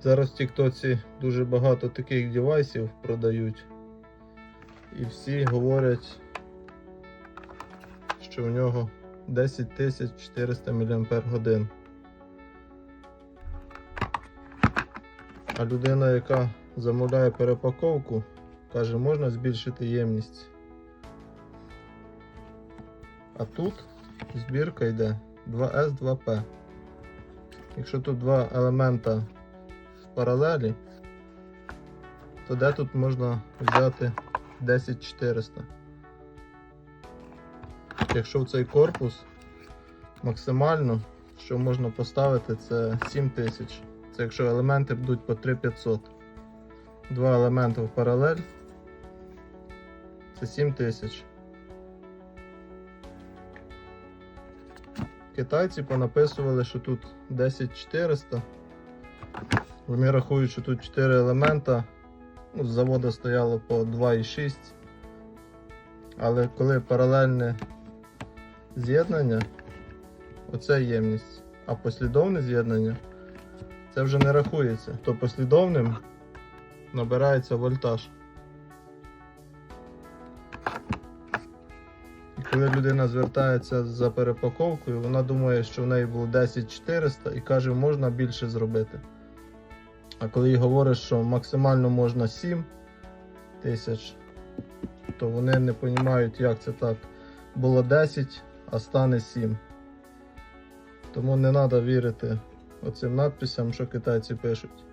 Зараз в Тіктоці дуже багато таких девайсів продають. І всі говорять, що у нього 10 400 мАч. А людина, яка замовляє перепаковку, каже, можна збільшити ємність. А тут збірка йде 2S, 2P. Якщо тут два елемента в паралелі, то де тут можна взяти 10400? Якщо в цей корпус максимально, що можна поставити, це 7000. Це якщо елементи будуть по 3500. Два елементи в паралель. Це 7000. Китайці понаписували, що тут 10400. Вони рахують, що тут 4 елемента. Ну, з заводу стояло по 2,6. Але коли паралельне з'єднання, оце ємність. А послідовне з'єднання це вже не рахується. То послідовним набирається вольтаж. І коли людина звертається за перепаковкою, вона думає, що в неї було 10400 і каже, можна більше зробити. А коли їй говориш, що максимально можна 7 тисяч, то вони не розуміють, як це так. Було 10, а стане 7. Тому не треба вірити оцим надписям, що китайці пишуть.